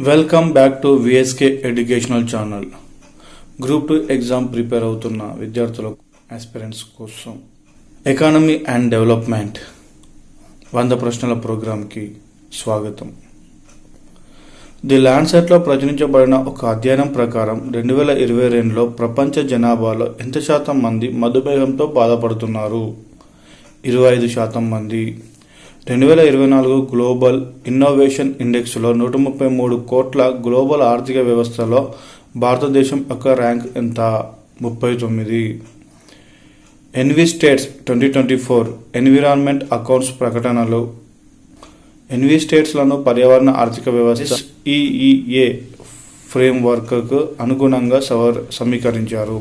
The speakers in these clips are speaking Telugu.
Welcome back to VSK educational channel group two exam prepare అవుతున్న విద్యార్థులకు ఆస్పిరెంట్స్ కోసం. ఎకానమీ అండ్ డెవలప్మెంట్ వంద ప్రశ్నల ప్రోగ్రాంకి స్వాగతం. ది ల్యాండ్సెట్లో ప్రచురించబడిన ఒక అధ్యయనం ప్రకారం రెండు వేల ఇరవై రెండులో ప్రపంచ జనాభాలో ఎంత శాతం మంది మధుమేహంతో బాధపడుతున్నారు? ఇరవై ఐదు శాతం మంది రెండు వేల ఇరవై నాలుగు గ్లోబల్ ఇన్నోవేషన్ ఇండెక్స్లో నూట ముప్పై మూడు కోట్ల గ్లోబల్ ఆర్థిక వ్యవస్థలో భారతదేశం యొక్క ర్యాంక్ ఎంత? ముప్పై తొమ్మిది. EnviStats twenty twenty four environment accounts ప్రకటనలు. ఎన్వి స్టేట్స్లను పర్యావరణ ఆర్థిక వ్యవస్థ ఈఈఏ ఫ్రేమ్వర్క్కు అనుగుణంగా సవర్ సమీకరించారు.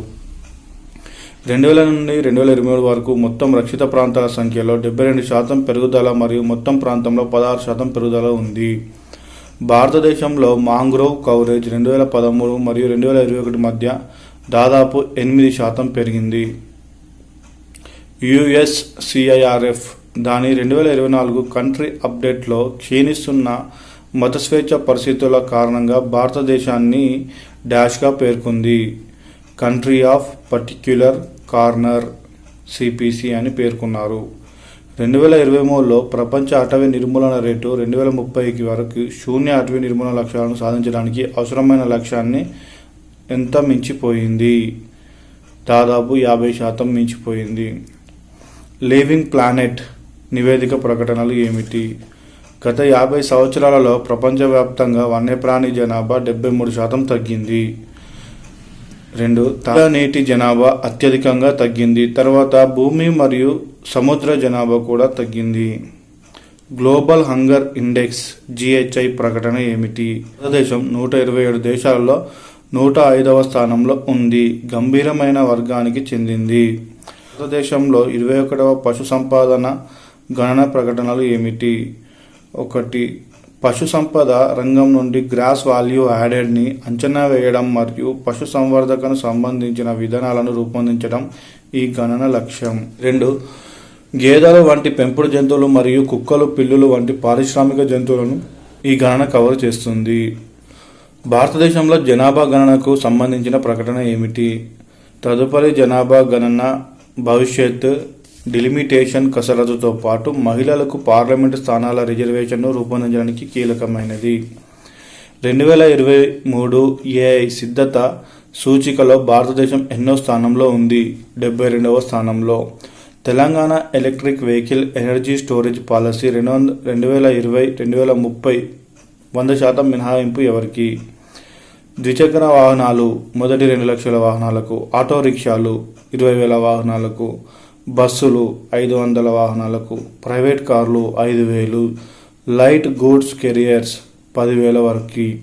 రెండు వేల నుండి రెండు వేల ఇరవై మూడు వరకు మొత్తం రక్షిత ప్రాంతాల సంఖ్యలో డెబ్బై రెండు శాతం పెరుగుదల మరియు మొత్తం ప్రాంతంలో పదహారు శాతం పెరుగుదల ఉంది. భారతదేశంలో మాంగ్రోవ్ కవరేజ్ రెండు వేల పదమూడు మరియు రెండు వేల ఇరవై ఒకటి మధ్య దాదాపు ఎనిమిది శాతం పెరిగింది. యుఎస్ సిఐఆర్ఎఫ్ దాని రెండు వేల ఇరవై నాలుగు కంట్రీ అప్డేట్లో క్షీణిస్తున్న మత స్వేచ్ఛ పరిస్థితుల కారణంగా భారతదేశాన్ని డాష్గా పేర్కొంది. Country of particular corner CPC అని పేర్కొన్నారు. రెండు వేల ఇరవై మూడులో ప్రపంచ అటవీ నిర్మూలన రేటు రెండు వేల ముప్పైకి వరకు శూన్య అటవీ నిర్మూలన లక్ష్యాలను సాధించడానికి అవసరమైన లక్ష్యాన్ని ఎంత మించిపోయింది? దాదాపు యాభై శాతం మించిపోయింది. లివింగ్ ప్లానెట్ నివేదిక ప్రకటనలు ఏమిటి? గత యాభై సంవత్సరాలలో ప్రపంచవ్యాప్తంగా వన్యప్రాణి జనాభా డెబ్బై మూడు శాతం తగ్గింది. రెండు తల నీటి జనాభా అత్యధికంగా తగ్గింది. తర్వాత భూమి మరియు సముద్ర జనాభా కూడా తగ్గింది. గ్లోబల్ హంగర్ ఇండెక్స్ జిహెచ్ఐ ప్రకటన ఏమిటి? భారతదేశం నూట ఇరవై ఏడు దేశాలలో నూట ఐదవ స్థానంలో ఉంది. గంభీరమైన వర్గానికి చెందింది. భారతదేశంలో ఇరవై ఒకటవ పశు సంపాదన గణన ప్రకటనలు ఏమిటి? ఒకటి పశు సంపద రంగం నుండి గ్రాస్ వాల్యూ యాడెడ్ని అంచనా వేయడం మరియు పశు సంవర్ధకను సంబంధించిన విధానాలను రూపొందించడం ఈ గణన లక్ష్యం. రెండు గేదెలు వంటి పెంపుడు జంతువులు మరియు కుక్కలు పిల్లులు వంటి పారిశ్రామిక జంతువులను ఈ గణన కవర్ చేస్తుంది. భారతదేశంలో జనాభా గణనకు సంబంధించిన ప్రకటన ఏమిటి? తదుపరి జనాభా గణన భవిష్యత్ డిలిమిటేషన్ కసరత్తుతో పాటు మహిళలకు పార్లమెంటు స్థానాల రిజర్వేషన్ను రూపొందించడానికి కీలకమైనది. రెండు వేల ఇరవై మూడు ఏఐ సిద్ధత సూచికలో భారతదేశం ఎన్నో స్థానంలో ఉంది. డెబ్బై రెండవ స్థానంలో. Telangana electric vehicle energy storage policy రెండు వంద రెండు వేల ఇరవై రెండు వేల ముప్పై వంద శాతం మినహాయింపు ఎవరికి? ద్విచక్ర వాహనాలు మొదటి రెండు లక్షల వాహనాలకు ఆటో రిక్షాలు ఇరవై వేల వాహనాలకు బస్సులు ఐదు వందల వాహనాలకు ప్రైవేట్ కార్లు ఐదు వేలు లైట్ గూడ్స్ కెరియర్స్ పదివేల వరకు.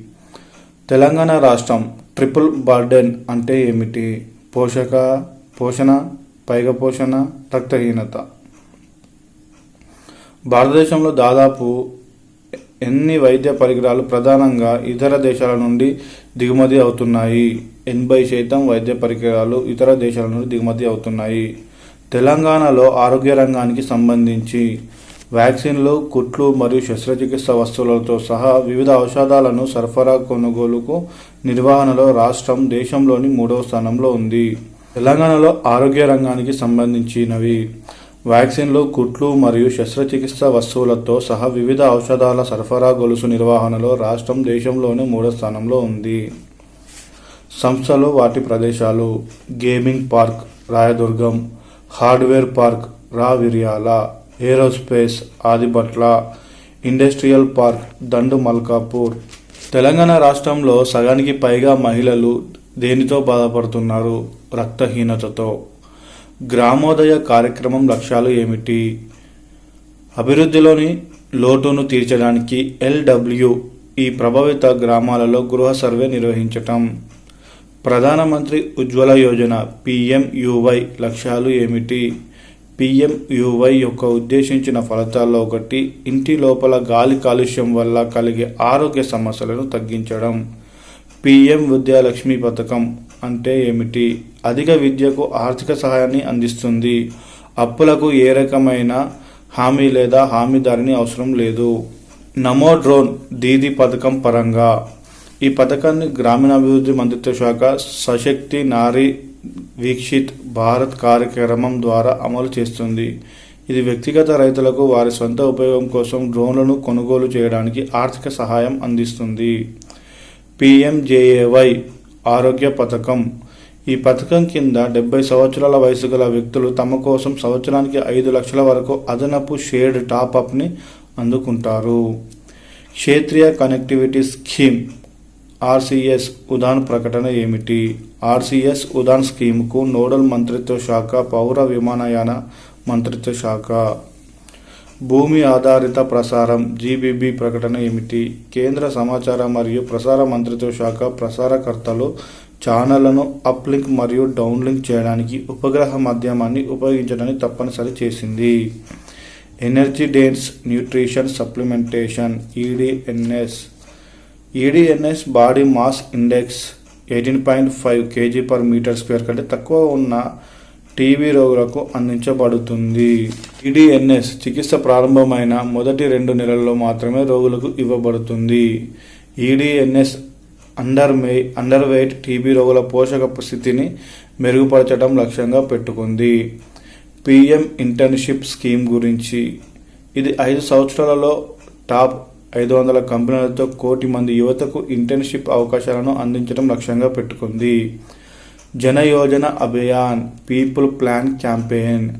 తెలంగాణ రాష్ట్రం ట్రిపుల్ బర్డెన్ అంటే ఏమిటి? పోషక పోషణ పైగ పోషణ రక్తహీనత. భారతదేశంలో దాదాపు ఎన్ని వైద్య పరికరాలు ప్రధానంగా ఇతర దేశాల నుండి దిగుమతి అవుతున్నాయి? ఎనభై శాతం వైద్య పరికరాలు ఇతర దేశాల నుండి దిగుమతి అవుతున్నాయి. తెలంగాణలో ఆరోగ్య రంగానికి సంబంధించి వ్యాక్సిన్లు కుట్లు మరియు శస్త్రచికిత్స వస్తువులతో సహా వివిధ ఔషధాలను సరఫరా కొనుగోలుకు నిర్వహణలో రాష్ట్రం దేశంలోని మూడవ స్థానంలో ఉంది. తెలంగాణలో ఆరోగ్య రంగానికి సంబంధించినవి. వ్యాక్సిన్లు కుట్లు మరియు శస్త్రచికిత్స వస్తువులతో సహా వివిధ ఔషధాల సరఫరా గొలుసు నిర్వహణలో రాష్ట్రం దేశంలోని మూడో స్థానంలో ఉంది. సంస్థలు వాటి ప్రదేశాలు gaming park Rayadurgam hardware park Raviryal aerospace Adibatla industrial park Dandu Malkapur. Telangana రాష్ట్రంలో సగానికి పైగా మహిళలు దేనితో బాధపడుతున్నారు? రక్తహీనతతో. గ్రామోదయ కార్యక్రమం లక్ష్యాలు ఏమిటి? అభివృద్ధిలోని లోటును తీర్చడానికి ఎల్డబ్ల్యూ ఈ ప్రభావిత గ్రామాలలో గృహ సర్వే నిర్వహించటం. ప్రధానమంత్రి ఉజ్వల యోజన పిఎంయువై లక్ష్యాలు ఏమిటి? పిఎంయువై యొక్క ఉద్దేశించిన ఫలితాల్లో ఒకటి ఇంటి లోపల గాలి కాలుష్యం వల్ల కలిగే ఆరోగ్య సమస్యలను తగ్గించడం. పిఎం విద్యాలక్ష్మి పథకం అంటే ఏమిటి? అధిక విద్యకు ఆర్థిక సహాయాన్ని అందిస్తుంది. అప్పులకు ఏ రకమైన హామీ లేదా హామీదారిని అవసరం లేదు. నమో డ్రోన్ దీది పథకం పరంగా ఈ పథకాన్ని గ్రామీణాభివృద్ధి మంత్రిత్వ శాఖ సశక్తి నారీ వీక్షిత్ భారత్ కార్యక్రమం ద్వారా అమలు చేస్తుంది. ఇది వ్యక్తిగత రైతులకు వారి సొంత ఉపయోగం కోసం డ్రోన్లను కొనుగోలు చేయడానికి ఆర్థిక సహాయం అందిస్తుంది. పిఎంజేఏవై ఆరోగ్య పథకం. ఈ పథకం కింద డెబ్బై సంవత్సరాల వయసు గల వ్యక్తులు తమ కోసం సంవత్సరానికి ఐదు లక్షల వరకు అదనపు షేర్డ్ టాప్అప్ని అందుకుంటారు. క్షేత్రీయ కనెక్టివిటీ స్కీమ్. ఆర్సీఎస్ ఉదాన్ ప్రకటన ఏమిటి? ఆర్సీఎస్ ఉదాన్ స్కీమ్కు నోడల్ మంత్రిత్వ శాఖ పౌర విమానయాన మంత్రిత్వ శాఖ. భూమి ఆధారిత ప్రసారం జీబీబీ ప్రకటన ఏమిటి? కేంద్ర సమాచార మరియు ప్రసార మంత్రిత్వ శాఖ ప్రసారకర్తలు ఛానళ్ళను అప్లింక్ మరియు డౌన్లింక్ చేయడానికి ఉపగ్రహ మాధ్యమాన్ని ఉపయోగించడానికి తప్పనిసరి చేసింది. Energy dense nutrition supplementation EDNS EDNS body mass index eighteen point five KG per metre square కంటే తక్కువ ఉన్న టీబీ రోగులకు అందించబడుతుంది. ఈడిఎన్ఎస్ చికిత్స ప్రారంభమైన మొదటి రెండు నెలల్లో మాత్రమే రోగులకు ఇవ్వబడుతుంది. EDNS under may underweight TB రోగుల పోషక స్థితిని మెరుగుపరచడం లక్ష్యంగా పెట్టుకుంది. పిఎం ఇంటర్న్షిప్ స్కీమ్ గురించి ఇది ఐదు సంవత్సరాలలో టాప్ ఐదు వందల కంపెనీలతో కోటి మంది యువతకు ఇంటర్న్షిప్ అవకాశాలను అందించడం లక్ష్యంగా పెట్టుకుంది. Janyojana Abhiyan people plan campaign.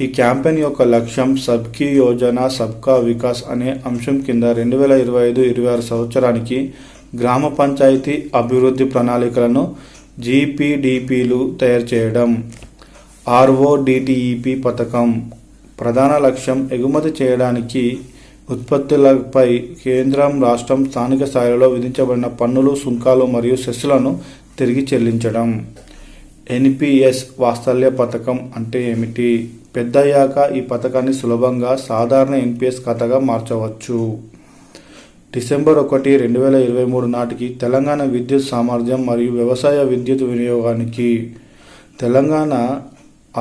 ఈ క్యాంపెయిన్ యొక్క లక్ష్యం సబ్కీ యోజన సబ్కా వికాస్ అనే అంశం కింద రెండు వేల ఇరవై ఐదు ఇరవై ఆరు సంవత్సరానికి గ్రామ పంచాయతీ అభివృద్ధి ప్రణాళికలను జీపీడీపీలు తయారు చేయడం. ఆర్ఓడిటిఈపి పథకం. ప్రధాన లక్ష్యం ఎగుమతి చేయడానికి ఉత్పత్తులపై కేంద్రం రాష్ట్రం స్థానిక స్థాయిలో విధించబడిన పన్నులు సుంకాలు మరియు సెస్సులను తిరిగి చెల్లించడం. ఎన్పిఎస్ వాత్సల్య పథకం అంటే ఏమిటి? పెద్దయ్యాక ఈ పథకాన్ని సులభంగా సాధారణ ఎన్పిఎస్ ఖాతాగా మార్చవచ్చు. డిసెంబర్ ఒకటి రెండు వేల ఇరవై మూడు నాటికి తెలంగాణ విద్యుత్ సామర్థ్యం మరియు వ్యవసాయ విద్యుత్ వినియోగానికి తెలంగాణ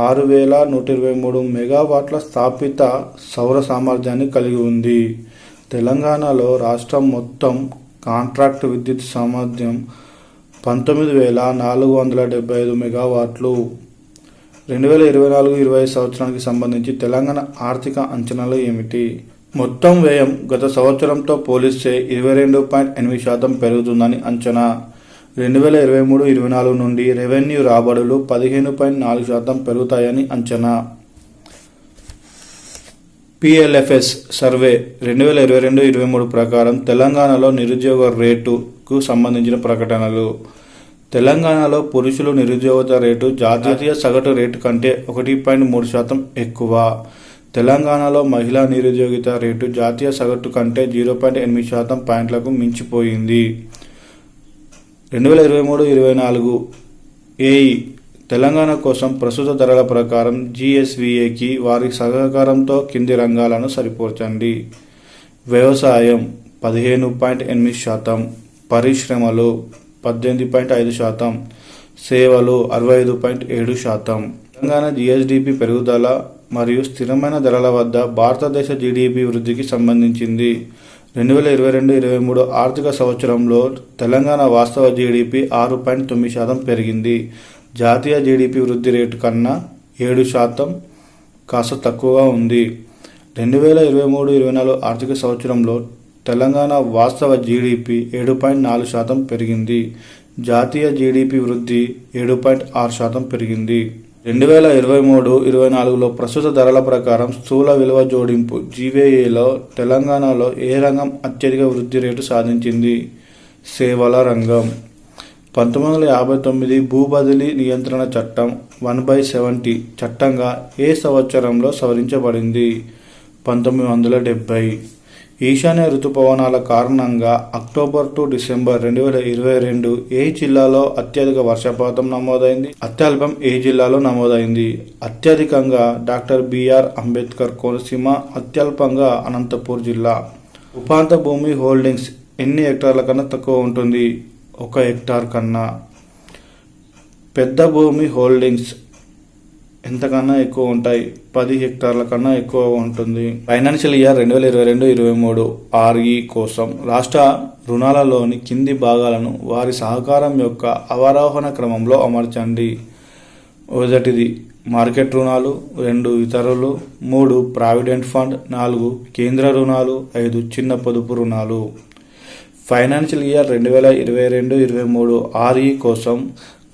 ఆరు వేల నూట ఇరవై మూడు మెగావాట్ల స్థాపిత సౌర సామర్థ్యాన్ని కలిగి ఉంది. తెలంగాణలో రాష్ట్రం మొత్తం కాంట్రాక్ట్ విద్యుత్ సామర్థ్యం పంతొమ్మిది వేల నాలుగు వందల డెబ్బై ఐదు మెగావాట్లు. రెండు వేల ఇరవై నాలుగు ఇరవై ఐదు సంవత్సరానికి సంబంధించి తెలంగాణ ఆర్థిక అంచనాలు ఏమిటి? మొత్తం వ్యయం గత సంవత్సరంతో పోలిస్తే ఇరవై రెండు పాయింట్ ఎనిమిది శాతం పెరుగుతుందని అంచనా. రెండు వేల ఇరవై మూడు ఇరవై నాలుగు నుండి రెవెన్యూ రాబడులు పదిహేను పాయింట్ నాలుగు శాతం పెరుగుతాయని అంచనా. పిఎల్ఎఫ్ఎస్ సర్వే రెండు వేల ఇరవై రెండు ఇరవై మూడు ప్రకారం తెలంగాణలో నిరుద్యోగ రేటుకు సంబంధించిన ప్రకటనలు. తెలంగాణలో పురుషులు నిరుద్యోగత రేటు జాతీయ సగటు రేటు కంటే ఒకటి పాయింట్ మూడు శాతం ఎక్కువ. తెలంగాణలో మహిళా నిరుద్యోగిత రేటు జాతీయ సగటు కంటే జీరో పాయింట్ ఎనిమిది శాతం పాయింట్లకు మించిపోయింది. రెండు వేల ఇరవై మూడు ఇరవై నాలుగు ఏఈ తెలంగాణ కోసం ప్రస్తుత ధరల ప్రకారం జిఎస్విఏకి వారి సహకారంతో కింది రంగాలను సరిపోర్చండి వ్యవసాయం పదిహేను పాయింట్ ఎనిమిది శాతం పరిశ్రమలు పద్దెనిమిది పాయింట్ ఐదు శాతం సేవలు అరవై ఐదు పాయింట్ ఏడు శాతం. తెలంగాణ జిఎస్డిపి పెరుగుదల మరియు స్థిరమైన ధరల వద్ద భారతదేశ జీడిపి వృద్ధికి సంబంధించింది. రెండు వేల ఇరవై రెండు ఇరవై మూడు ఆర్థిక సంవత్సరంలో తెలంగాణ వాస్తవ జీడిపి ఆరు పాయింట్ తొమ్మిది శాతం పెరిగింది. జాతీయ జీడిపి వృద్ధి రేటు కన్నా ఏడు శాతం కాస్త తక్కువగా ఉంది. రెండు వేల ఇరవై మూడు ఇరవై నాలుగు ఆర్థిక సంవత్సరంలో తెలంగాణ వాస్తవ జీడిపి ఏడు పాయింట్ నాలుగు శాతం పెరిగింది. జాతీయ జీడిపి వృద్ధి ఏడు పాయింట్ ఆరు శాతం పెరిగింది. రెండు వేల ఇరవై మూడు ఇరవై నాలుగులో ప్రస్తుత ధరల ప్రకారం స్థూల విలువ జోడింపు జీవేఏలో తెలంగాణలో ఏ రంగం అత్యధిక వృద్ధి రేటు సాధించింది? సేవల రంగం. పంతొమ్మిది వందల యాభై తొమ్మిది భూ బదిలీ నియంత్రణ చట్టం వన్ బై సెవెంటీ చట్టంగా ఏ సంవత్సరంలో సవరించబడింది? పంతొమ్మిది వందల డెబ్బై ఈశాన్య ఋతుపవనాల కారణంగా అక్టోబర్ టు డిసెంబర్ రెండు వేల ఇరవై రెండు ఏ జిల్లాలో అత్యధిక వర్షపాతం నమోదైంది? అత్యల్పం ఏ జిల్లాలో నమోదైంది? అత్యధికంగా doctor B R Ambedkar Konaseema అత్యల్పంగా Anantapur జిల్లా. ఉపాంత భూమి హోల్డింగ్స్ ఎన్ని హెక్టార్ల కన్నా తక్కువ ఉంటుంది? ఒక హెక్టార్ కన్నా. పెద్ద భూమి హోల్డింగ్స్ ఎంతకన్నా ఎక్కువ ఉంటాయి? పది హెక్టార్ల కన్నా ఎక్కువ ఉంటుంది. ఫైనాన్షియల్ ఇయర్ రెండు వేల ఇరవై రెండు ఇరవై మూడు ఆర్ఈ కోసం రాష్ట్ర రుణాలలోని కింది భాగాలను వారి సహకారం యొక్క అవరోహణ క్రమంలో అమర్చండి. మొదటిది మార్కెట్ రుణాలు రెండు ఇతరులు మూడు ప్రావిడెంట్ ఫండ్ నాలుగు కేంద్ర రుణాలు ఐదు చిన్న పొదుపు రుణాలు. ఫైనాన్షియల్ ఇయర్ రెండు వేల ఇరవై రెండు ఇరవై మూడు ఆర్ఈ కోసం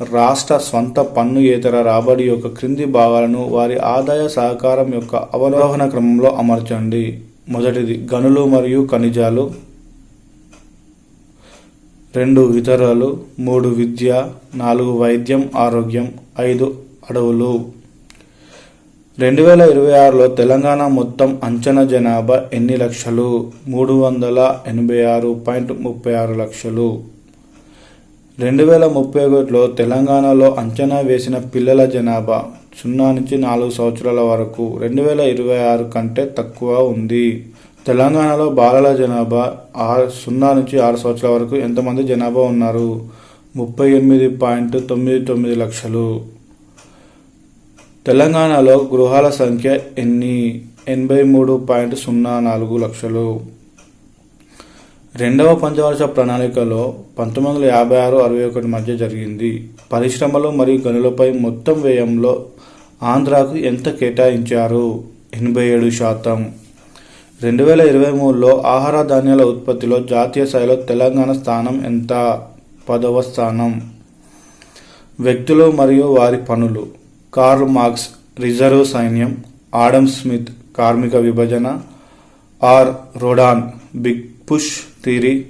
రాష్ట్ర స్వంత పన్ను ఇతర రాబడి యొక్క క్రింది భాగాలను వారి ఆదాయ సహకారం యొక్క అవలోహన క్రమంలో అమర్చండి. మొదటిది గనులు మరియు ఖనిజాలు. రెండు ఇతరులు మూడు విద్య నాలుగు వైద్యం ఆరోగ్యం ఐదు అడవులు. రెండు వేల ఇరవై ఆరులో తెలంగాణ మొత్తం అంచనా జనాభా ఎన్ని లక్షలు? మూడు వందల ఎనభై ఆరు పాయింట్ ముప్పై ఆరు లక్షలు. రెండు వేల ముప్పై ఒకటిలో తెలంగాణలో అంచనా వేసిన పిల్లల జనాభా సున్నా నుంచి నాలుగు సంవత్సరాల వరకు రెండు వేల ఇరవై ఆరు కంటే తక్కువ ఉంది. తెలంగాణలో బాలల జనాభా ఆరు సున్నా నుంచి ఆరు సంవత్సరాల వరకు ఎంతమంది జనాభా ఉన్నారు? ముప్పై ఎనిమిది పాయింట్ తొమ్మిది తొమ్మిది లక్షలు. తెలంగాణలో గృహాల సంఖ్య ఎన్ని? ఎనభై మూడు పాయింట్ సున్నా నాలుగు లక్షలు. రెండవ పంచవర్ష ప్రణాళికలో పంతొమ్మిది వందల యాభై ఆరు అరవై ఒకటి మధ్య జరిగింది. పరిశ్రమలు మరియు గనులపై మొత్తం వ్యయంలో ఆంధ్రాకు ఎంత కేటాయించారు? ఎనభై ఏడు శాతం. రెండు వేల ఇరవై మూడులో ఆహార ధాన్యాల ఉత్పత్తిలో జాతీయ స్థాయిలో తెలంగాణ స్థానం ఎంత? పదవ స్థానం. వ్యక్తులు మరియు వారి పనులు. కార్ల్ మార్క్స్ రిజర్వ్ సైన్యం ఆడమ్ స్మిత్ కార్మిక విభజన R. Rodan big push theory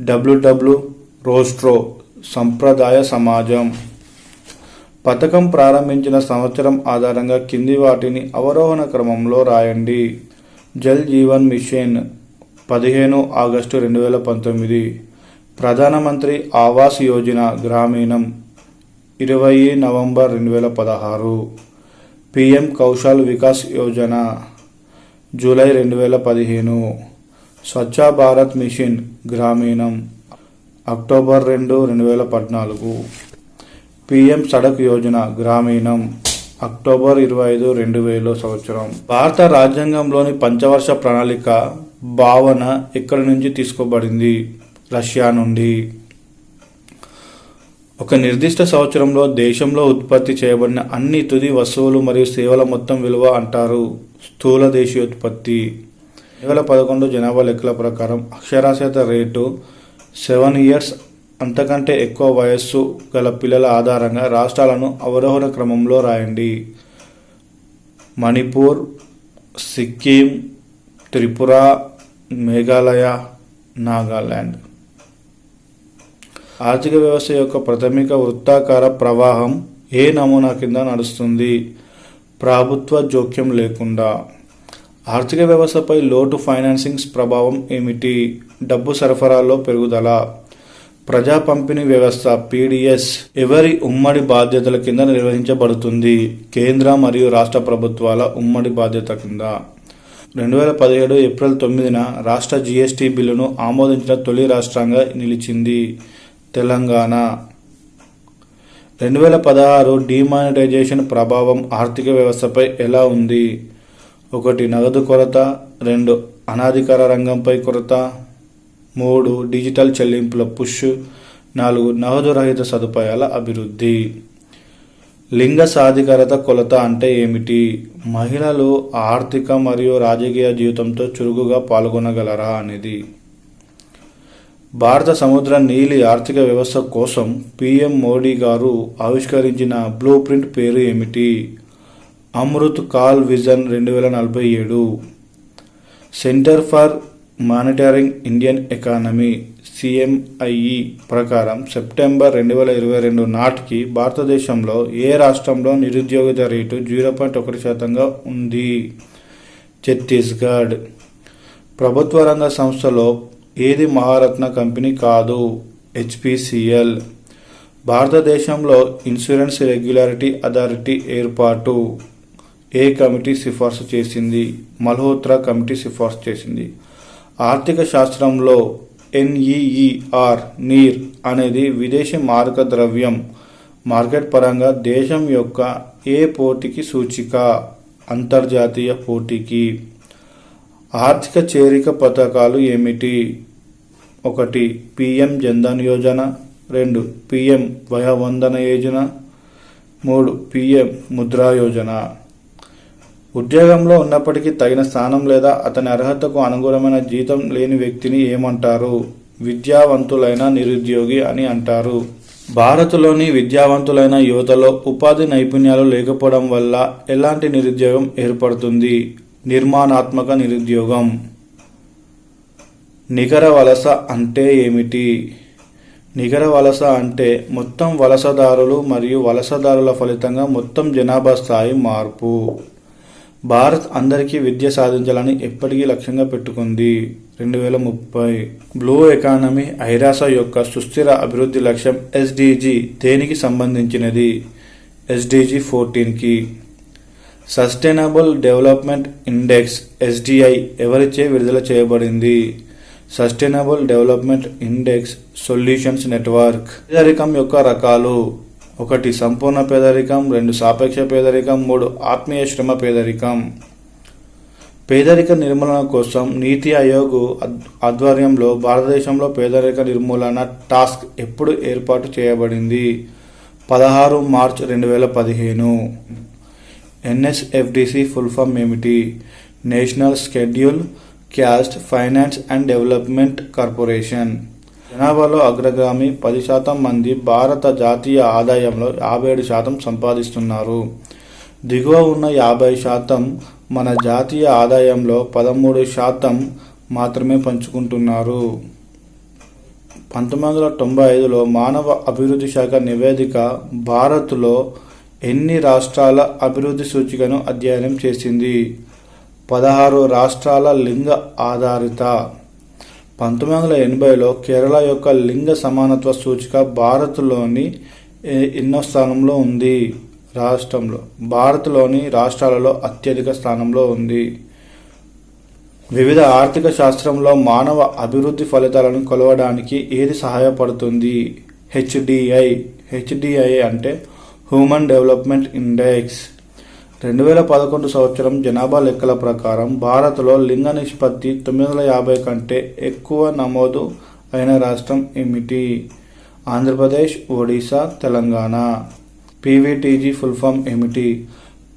W W Rostow సంప్రదాయ సమాజం. పథకం ప్రారంభించిన సంవత్సరం ఆధారంగా కింది వాటిని అవరోహణ క్రమంలో రాయండి. జల్ జీవన్ మిషన్ పదిహేను ఆగస్టు రెండు వేల పంతొమ్మిది. ప్రధానమంత్రి ఆవాస్ యోజన గ్రామీణం ఇరవై నవంబర్ రెండు వేల పదహారు. పిఎం కౌశల్ వికాస్ యోజన జూలై రెండు వేల పదిహేను. స్వచ్ఛ భారత్ మిషన్ గ్రామీణం అక్టోబర్ రెండు రెండు వేల పద్నాలుగు. పిఎం సడక్ యోజన గ్రామీణం అక్టోబర్ ఇరవై ఐదు రెండు వేల సంవత్సరం. భారత రాజ్యాంగంలోని పంచవర్ష ప్రణాళిక భావన ఎక్కడి నుంచి తీసుకోబడింది? రష్యా నుండి. ఒక నిర్దిష్ట సంవత్సరంలో దేశంలో ఉత్పత్తి చేయబడిన అన్ని తుది వస్తువులు మరియు సేవల మొత్తం విలువ అంటారు స్థూల దేశీయోత్పత్తి. రెండు వేల పదకొండు జనాభా లెక్కల ప్రకారం అక్షరాస్యత రేటు సెవెన్ ఇయర్స్ అంతకంటే ఎక్కువ వయస్సు గల పిల్లల ఆధారంగా రాష్ట్రాలను అవరోహణ క్రమంలో రాయండి. మణిపూర్ సిక్కిం త్రిపుర మేఘాలయ నాగాల్యాండ్ ఆర్థిక వ్యవస్థ యొక్క ప్రాథమిక వృత్తాకార ప్రవాహం ఏ నమూనా కింద నడుస్తుంది? ప్రభుత్వ జోక్యం లేకుండా. ఆర్థిక వ్యవస్థపై లోటు ఫైనాన్సింగ్స్ ప్రభావం ఏమిటి? డబ్బు సరఫరాలో పెరుగుదల. ప్రజా పంపిణీ వ్యవస్థ పీడిఎస్ ఎవరి ఉమ్మడి బాధ్యతల కింద నిర్వహించబడుతుంది? కేంద్ర మరియు రాష్ట్ర ప్రభుత్వాల ఉమ్మడి బాధ్యత కింద. రెండు వేల పదిహేడు ఏప్రిల్ తొమ్మిదిన రాష్ట్ర జీఎస్టీ బిల్లును ఆమోదించిన తొలి రాష్ట్రంగా నిలిచింది తెలంగాణ. రెండు వేల పదహారు డిమానిటైజేషన్ ప్రభావం ఆర్థిక వ్యవస్థపై ఎలా ఉంది? ఒకటి నగదు కొరత రెండు అనాధికార రంగంపై కొరత మూడు డిజిటల్ చెల్లింపుల పుష్ నాలుగు నగదు రహిత సదుపాయాల అభివృద్ధి. లింగ సాధికారత కొలత అంటే ఏమిటి? మహిళలు ఆర్థిక మరియు రాజకీయ జీవితంతో చురుకుగా పాల్గొనగలరా అనేది. భారత సముద్ర నీలి ఆర్థిక వ్యవస్థ కోసం పిఎం మోడీ గారు ఆవిష్కరించిన బ్లూ ప్రింట్ పేరు ఏమిటి? అమృత్ కాల్ విజన్ రెండు వేల నలభై ఏడు. Centre for monitoring Indian economy CMIE ప్రకారం సెప్టెంబర్ రెండు వేల ఇరవై రెండు నాటికి భారతదేశంలో ఏ రాష్ట్రంలో నిరుద్యోగిత రేటు జీరో పాయింట్ ఒకటి శాతంగా ఉంది? ఛత్తీస్గఢ్. ప్రభుత్వ రంగ సంస్థలో ఏది మహారత్న కంపెనీ కాదు? హెచ్పిసిఎల్ భారతదేశంలో ఇన్సూరెన్స్ రెగ్యులారిటీ అథారిటీ ఏర్పాటు. ఏ కమిటీ సిఫార్సు చేసింది? మల్హోత్రా కమిటీ సిఫార్సు చేసింది. ఆర్థిక శాస్త్రంలో ఎన్ఈఈఆర్ నీర్ అనేది విదేశీ మారక ద్రవ్యం. మార్కెట్ పరంగా దేశం యొక్క ఏ పోటీకి సూచిక? అంతర్జాతీయ పోటీకి. ఆర్థిక చేరిక పథకాలు ఏమిటి? ఒకటి పిఎం జన్ధన్ యోజన. రెండు పిఎం వయోవందన యోజన. మూడు పిఎం ముద్రా యోజన. ఉద్యోగంలో ఉన్నప్పటికీ తగిన స్థానం లేదా అతని అర్హతకు అనుగుణమైన జీతం లేని వ్యక్తిని ఏమంటారు? విద్యావంతులైన నిరుద్యోగి అని అంటారు. భారత్లోని విద్యావంతులైన యువతలో ఉపాధి నైపుణ్యాలు లేకపోవడం వల్ల ఎలాంటి నిరుద్యోగం ఏర్పడుతుంది? నిర్మాణాత్మక నిరుద్యోగం. నికర వలస అంటే ఏమిటి? నికర వలస అంటే మొత్తం వలసదారులు మరియు వలసదారుల ఫలితంగా మొత్తం జనాభా స్థాయి మార్పు. భారత్ అందరికీ విద్య సాధించాలని ఎప్పటికీ లక్ష్యంగా పెట్టుకుంది. రెండు వేల ముప్పై బ్లూ ఎకానమీ ఐరాస యొక్క సుస్థిర అభివృద్ధి లక్ష్యం ఎస్డిజి దేనికి సంబంధించినది? ఎస్డిజి ఫోర్టీన్కి. సస్టైనబుల్ డెవలప్మెంట్ ఇండెక్స్ ఎస్డిఐ ఎవరిచే విడుదల చేయబడింది? Sustainable development index solutions network. పేదరికం యొక్క రకాలు. ఒకటి సంపూర్ణ పేదరికం రెండు సాపేక్ష పేదరికం మూడు ఆత్మీయ శ్రమ పేదరికం. పేదరిక నిర్మూలన కోసం నీతి ఆయోగ్ ఆధ్వర్యంలో భారతదేశంలో పేదరిక నిర్మూలన టాస్క్ ఎప్పుడు ఏర్పాటు చేయబడింది? పదహారు మార్చ్ రెండు వేల పదిహేను ఎన్ఎస్ఎఫ్డిసి ఫుల్ ఫామ్ ఏమిటి? National schedule caste finance and development corporation. జనాభాలో అగ్రగామి పది శాతం మంది భారత జాతీయ ఆదాయంలో యాభై ఏడు శాతం సంపాదిస్తున్నారు. దిగువ ఉన్న యాభై శాతం మన జాతీయ ఆదాయంలో పదమూడు శాతం మాత్రమే పంచుకుంటున్నారు. పంతొమ్మిది వందల తొంభై ఐదులో మానవ అభివృద్ధి శాఖ నివేదిక భారత్లో ఎన్ని రాష్ట్రాల అభివృద్ధి సూచికను అధ్యయనం చేసింది? పదహారు రాష్ట్రాల లింగ ఆధారిత పంతొమ్మిది వందల ఎనభైలో కేరళ యొక్క లింగ సమానత్వ సూచిక భారత్లోని ఎన్నో స్థానంలో ఉంది. రాష్ట్రంలో భారత్లోని రాష్ట్రాలలో అత్యధిక స్థానంలో ఉంది. వివిధ ఆర్థిక శాస్త్రంలో మానవ అభివృద్ధి ఫలితాలను కొలవడానికి ఏది సహాయపడుతుంది? హెచ్డిఐ. హెచ్డిఐ అంటే హ్యూమన్ డెవలప్మెంట్ ఇండెక్స్. రెండు వేల పదకొండు సంవత్సరం జనాభా లెక్కల ప్రకారం భారత్లో లింగ నిష్పత్తి తొమ్మిది వందల యాభై కంటే ఎక్కువ నమోదు అయిన రాష్ట్రం ఏమిటి? Andhra Pradesh Odisha Telangana. PVTG full form ఏమిటి?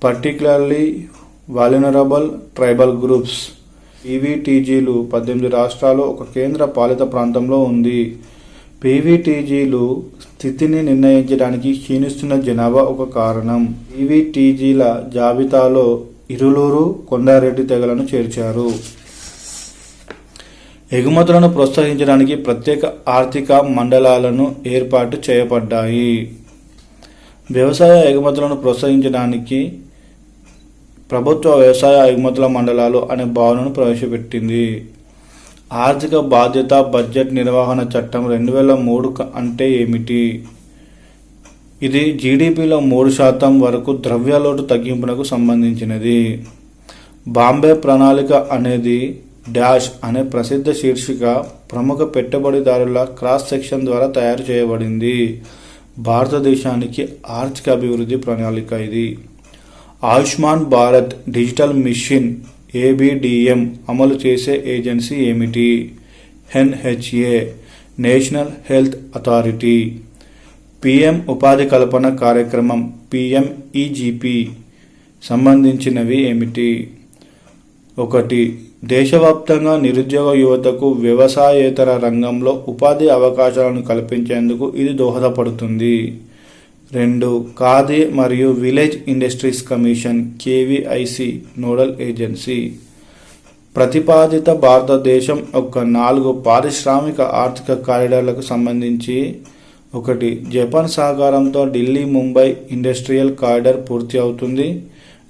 Particularly vulnerable tribal groups. పీవీటీజీలు పద్దెనిమిది రాష్ట్రాలు ఒక కేంద్ర పాలిత ప్రాంతంలో ఉంది. పీవీటీజీలు స్థితిని నిర్ణయించడానికి క్షీణిస్తున్న జనాభా ఒక కారణం. పీవీటీజీల జాబితాలో ఇరులూరు కొండారెడ్డి తెగలను చేర్చారు. ఎగుమతులను ప్రోత్సహించడానికి ప్రత్యేక ఆర్థిక మండలాలను ఏర్పాటు చేయబడ్డాయి. వ్యవసాయ ఎగుమతులను ప్రోత్సహించడానికి ప్రభుత్వ వ్యవసాయ ఎగుమతుల మండలాలు అనే భావనను ప్రవేశపెట్టింది. ఆర్థిక బాధ్యత బడ్జెట్ నిర్వహణ చట్టం రెండు వేల మూడు అంటే ఏమిటి? ఇది జీడిపిలో మూడు శాతం వరకు ద్రవ్యలోటు తగ్గింపునకు సంబంధించినది. బాంబే ప్రణాళిక అనేది డాష్ అనే ప్రసిద్ధ శీర్షిక ప్రముఖ పెట్టుబడిదారుల క్రాస్ సెక్షన్ ద్వారా తయారు చేయబడింది. భారతదేశానికి ఆర్థిక అభివృద్ధి ప్రణాళిక ఇది. Ayushman Bharat digital mission ABDM అమలు చేసే ఏజెన్సీ ఏమిటి? NHA national health authority PM ఉపాధి కల్పన కార్యక్రమం పిఎంఈజిపి సంబంధించినవి ఏమిటి? ఒకటి దేశవ్యాప్తంగా నిరుద్యోగ యువతకు వ్యవసాయేతర రంగంలో ఉపాధి అవకాశాలను కల్పించేందుకు ఇది దోహదపడుతుంది. రెండు ఖాదీ మరియు village industries commission KVIC nodal agency. ప్రతిపాదిత భారతదేశం యొక్క నాలుగు పారిశ్రామిక ఆర్థిక కారిడార్లకు సంబంధించి ఒకటి జపాన్ సహకారంతో ఢిల్లీ ముంబై ఇండస్ట్రియల్ కారిడార్ పూర్తి అవుతుంది.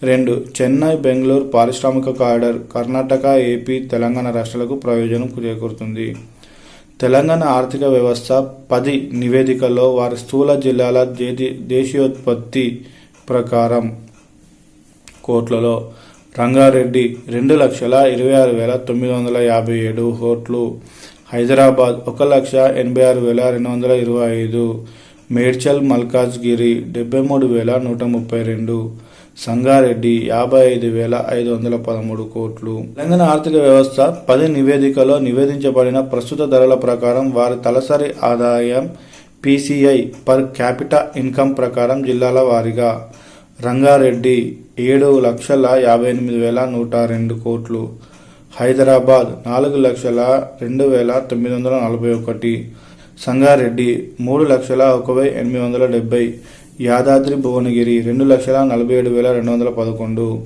రెండు చెన్నై బెంగళూరు పారిశ్రామిక కారిడార్ కర్ణాటక ఏపీ తెలంగాణ రాష్ట్రాలకు ప్రయోజనం చేకూరుతుంది. తెలంగాణ ఆర్థిక వ్యవస్థ పది నివేదికలో వారి స్థూల జిల్లాల దేశీయోత్పత్తి ప్రకారం కోట్లలో రంగారెడ్డి రెండు లక్షల ఇరవై ఆరు వేల తొమ్మిది వందల యాభై ఏడు కోట్లు హైదరాబాద్ ఒక లక్ష ఎనభై ఆరు వేల రెండు వందల ఇరవై ఐదు మేడ్చల్ మల్కాజ్గిరి డెబ్బై మూడు వేల నూట ముప్పై రెండు సంగారెడ్డి యాభై ఐదు వేల ఐదు వందల పదమూడు కోట్లు. తెలంగాణ ఆర్థిక వ్యవస్థ పది నివేదికలో నివేదించబడిన ప్రస్తుత ధరల ప్రకారం వారి తలసరి ఆదాయం పీసీఐ పర్ క్యాపిటా ఇన్కమ్ ప్రకారం జిల్లాల వారీగా. రంగారెడ్డి ఏడు లక్షల యాభై ఎనిమిది వేల నూట రెండు కోట్లు. హైదరాబాద్ నాలుగు లక్షల రెండు వేల తొమ్మిది వందల నలభై ఒకటి. సంగారెడ్డి మూడు లక్షల ఒక వెయ్యి ఎనిమిది వందల డెబ్బై. యాదాద్రి భువనగిరి రెండు లక్షల నలభై ఏడు వేల రెండు వందల పదకొండు.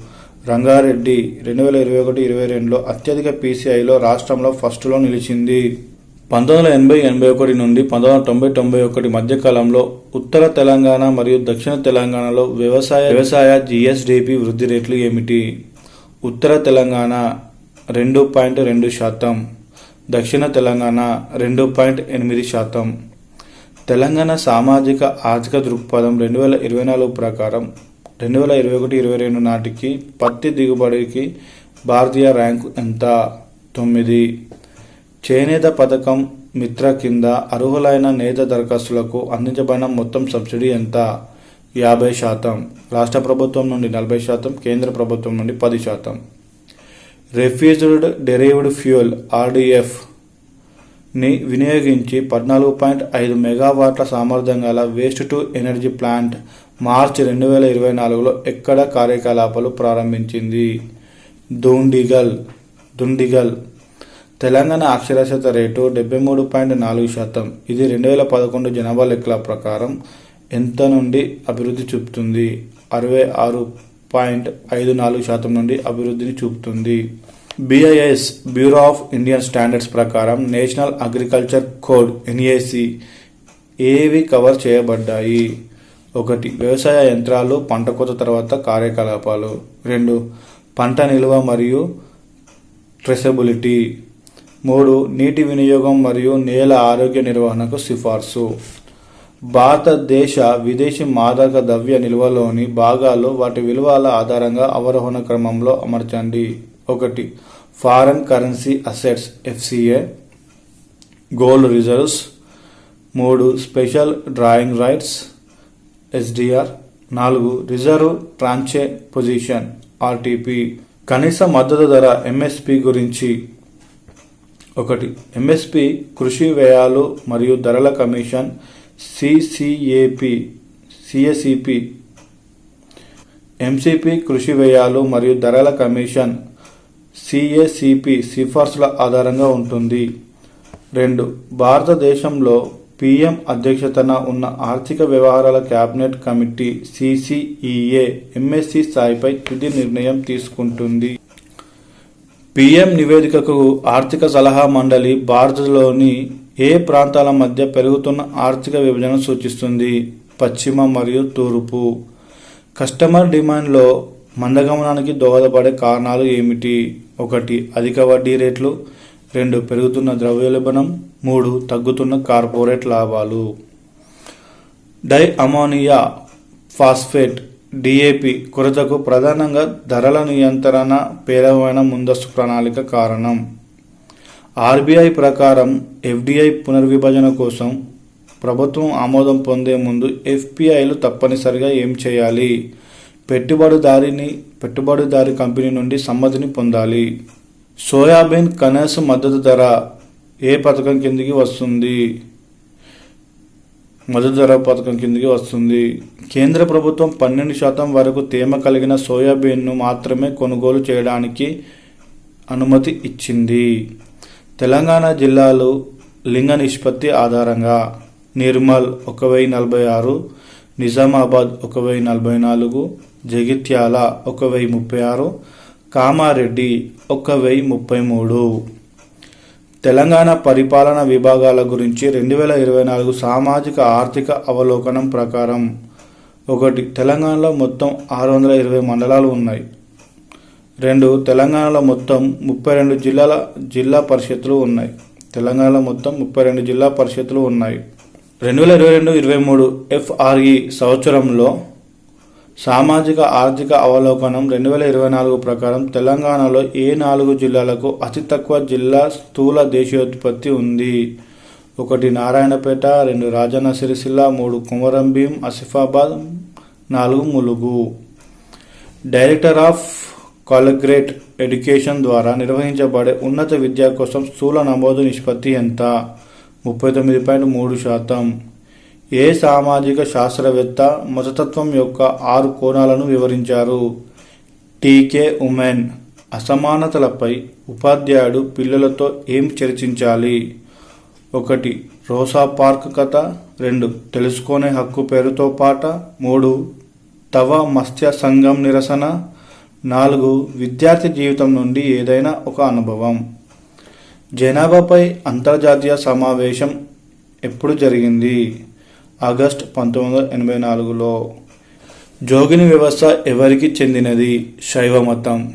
రంగారెడ్డి రెండు వేల ఇరవై ఒకటి ఇరవై రెండులో అత్యధిక పీసీఐలో రాష్ట్రంలో ఫస్ట్లో నిలిచింది. పంతొమ్మిది వందల ఎనభై ఎనభై ఒకటి నుండి పంతొమ్మిది వందల తొంభై తొంభై ఒకటి మధ్యకాలంలో ఉత్తర తెలంగాణ మరియు దక్షిణ తెలంగాణలో వ్యవసాయ వ్యవసాయ జిఎస్డిపి వృద్ధి రేట్లు ఏమిటి? ఉత్తర తెలంగాణ రెండు పాయింట్ రెండు శాతం. దక్షిణ తెలంగాణ రెండు పాయింట్ ఎనిమిది శాతం. తెలంగాణ సామాజిక ఆర్థిక దృక్పథం రెండు వేల ఇరవై నాలుగు ప్రకారం రెండు వేల ఇరవై ఒకటి ఇరవై రెండు నాటికి పత్తి దిగుబడికి భారతీయ ర్యాంకు ఎంత? తొమ్మిది. చేనేత పథకం మిత్ర కింద అర్హులైన నేత దరఖాస్తులకు అందించబడిన మొత్తం సబ్సిడీ ఎంత? యాభై శాతం. రాష్ట్ర ప్రభుత్వం నుండి నలభై శాతం కేంద్ర ప్రభుత్వం నుండి పది శాతం. రెఫ్యూజ్డ్ డెరైవ్డ్ ఫ్యూయల్ ఆర్డీఎఫ్ ని వినియోగించి పద్నాలుగు పాయింట్ ఐదు మెగావాట్ల సామర్థ్యం గల వేస్ట్ టు ఎనర్జీ ప్లాంట్ మార్చి రెండు వేల ఇరవై నాలుగులో ఎక్కడ కార్యకలాపాలు ప్రారంభించింది? దుండిగల్ దుండిగల్. తెలంగాణ అక్షరాస్యత రేటు డెబ్బై మూడు పాయింట్ నాలుగు శాతం. ఇది రెండు వేల పదకొండు జనాభా లెక్కల ప్రకారం ఎంత నుండి అభివృద్ధి చూపుతుంది? అరవై ఆరు పాయింట్ ఐదు నాలుగు శాతం నుండి అభివృద్ధిని చూపుతుంది. BIS bureau of Indian standards ప్రకారం నేషనల్ అగ్రికల్చర్ కోడ్ ఎన్ఏసి ఏవి కవర్ చేయబడ్డాయి? ఒకటి వ్యవసాయ యంత్రాలు పంట కోత తర్వాత కార్యకలాపాలు. రెండు పంట నిల్వ మరియు ట్రెసబిలిటీ. మూడు నీటి వినియోగం మరియు నేల ఆరోగ్య నిర్వహణకు సిఫార్సు. భారతదేశ విదేశీ మాదక ద్రవ్య నిల్వలోని భాగాలు వాటి విలువల ఆధారంగా అవరోహణ క్రమంలో అమర్చండి. ఒకటి. Foreign currency assets FCA gold reserves మూడు స్పెషల్ డ్రాయింగ్ రైట్స్ ఎస్డిఆర్ నాలుగు రిజర్వ్ ట్రాన్చే పొజిషన్ ఆర్టీపీ కనీస మద్దతు ధర ఎంఎస్పి గురించి ఒకటి. ఎంఎస్పి కృషి వ్యయాలు మరియు ధరల కమిషన్ సిసిఏపి సిఎసిపి ఎంసిపి కృషి వ్యయాలు మరియు ధరల కమిషన్ సిఏసిపి సిఫార్సుల ఆధారంగా ఉంటుంది. రెండు భారతదేశంలో పిఎం అధ్యక్షతన ఉన్న ఆర్థిక వ్యవహారాల కేబినెట్ కమిటీ సిసిఈఏ ఎంఎస్సి స్థాయిపై తుది నిర్ణయం తీసుకుంటుంది. పిఎం నివేదికకు ఆర్థిక సలహా మండలి భారత్లోని ఏ ప్రాంతాల మధ్య పెరుగుతున్న ఆర్థిక విభజన సూచిస్తుంది? పశ్చిమ మరియు తూర్పు. కస్టమర్ డిమాండ్లో మందగమనానికి దోహదపడే కారణాలు ఏమిటి? ఒకటి అధిక వడ్డీ రేట్లు. రెండు పెరుగుతున్న ద్రవ్యోల్బణం. మూడు తగ్గుతున్న కార్పొరేట్ లాభాలు. డై అమోనియా ఫాస్ఫేట్ డిఏపి కొరతకు ప్రధానంగా ధరల నియంత్రణ పేలవమైన ముందస్తు ప్రణాళిక కారణం. ఆర్బీఐ ప్రకారం ఎఫ్డిఐ పునర్విభజన కోసం ప్రభుత్వం ఆమోదం పొందే ముందు ఎఫ్పిఐలు తప్పనిసరిగా ఏం చేయాలి? పెట్టుబడిదారిని పెట్టుబడిదారి కంపెనీ నుండి సమ్మతిని పొందాలి. సోయాబీన్ కనీస మద్దతు ధర ఏ పథకం కిందికి వస్తుంది? మద్దతు ధర పథకం కిందికి వస్తుంది. కేంద్ర ప్రభుత్వం పన్నెండు శాతం వరకు తేమ కలిగిన సోయాబీన్ను మాత్రమే కొనుగోలు చేయడానికి అనుమతి ఇచ్చింది. తెలంగాణ జిల్లాలు లింగ నిష్పత్తి ఆధారంగా నిర్మల్ ఒక వెయ్యి నలభై ఆరు నిజామాబాద్ ఒక వెయ్యి నలభై నాలుగు జగిత్యాల ఒక వెయ్యి ముప్పై ఆరు కామారెడ్డి ఒక వెయ్యి ముప్పై మూడు. తెలంగాణ పరిపాలన విభాగాల గురించి రెండు వేల ఇరవై నాలుగు సామాజిక ఆర్థిక అవలోకనం ప్రకారం ఒకటి తెలంగాణలో మొత్తం ఆరు వందల ఇరవై మండలాలు ఉన్నాయి. రెండు తెలంగాణలో మొత్తం ముప్పై రెండు జిల్లాల జిల్లా పరిషత్తులు ఉన్నాయి. తెలంగాణలో మొత్తం ముప్పై రెండు జిల్లా పరిషత్తులు ఉన్నాయి. రెండు వేల ఇరవై రెండు ఇరవై మూడు ఎఫ్ఆర్ఈ సంవత్సరంలో సామాజిక ఆర్థిక అవలోకనం రెండు వేల ఇరవై నాలుగు ప్రకారం తెలంగాణలో ఏ నాలుగు జిల్లాలకు అతి తక్కువ జిల్లా స్థూల దేశీయోత్పత్తి ఉంది? ఒకటి నారాయణపేట రెండు రాజన్న సిరిసిల్ల మూడు కుమరంభీం ఆసిఫాబాద్ నాలుగు Mulugu. Director of collegiate education ద్వారా నిర్వహించబడే ఉన్నత విద్య కోసం స్థూల నమోదు నిష్పత్తి ఎంత? ముప్పై తొమ్మిది పాయింట్ మూడు శాతం. ఏ సామాజిక శాస్త్రవేత్త మతతత్వం యొక్క ఆరు కోణాలను వివరించారు? టీకే ఉమెన్ అసమానతలపై ఉపాధ్యాయుడు పిల్లలతో ఏం చర్చించాలి? ఒకటి రోసా పార్క్ కథ. రెండు తెలుసుకునే హక్కు పేరుతో పాట. మూడు తవ మత్స్య సంఘం నిరసన. నాలుగు విద్యార్థి జీవితం నుండి ఏదైనా ఒక అనుభవం. జనాభాపై అంతర్జాతీయ సమావేశం ఎప్పుడు జరిగింది? ఆగస్ట్ పంతొమ్మిది వందల ఎనభై నాలుగులో జోగిని వ్యవస్థ ఎవరికి చెందినది? శైవ మతం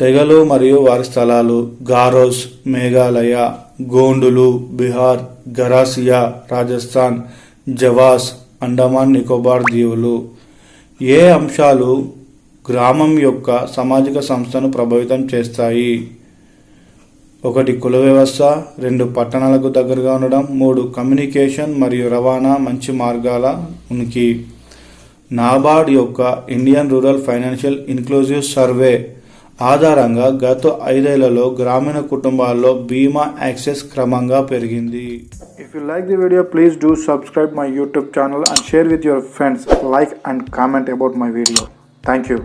తెగలు మరియు వారి స్థలాలు గారోస్ మేఘాలయ గోండులు బీహార్ గరాసియా రాజస్థాన్ జవాస్ అండమాన్ నికోబార్ దీవులు. ఏ అంశాలు గ్రామం యొక్క సామాజిక సంస్థను ప్రభావితం చేస్తాయి? ఒకటి కుల వ్యవస్థ రెండు పట్టణాలకు దగ్గరగా ఉండడం మూడు కమ్యూనికేషన్ మరియు రవాణా మంచి మార్గాల ఉనికి. నాబార్డ్ యొక్క Indian rural financial inclusive survey ఆధారంగా గత ఐదేళ్ళలో గ్రామీణ కుటుంబాల్లో బీమా యాక్సెస్ క్రమంగా పెరిగింది. If you like the video please do subscribe my YouTube channel and share with your friends like and comment about my video thank you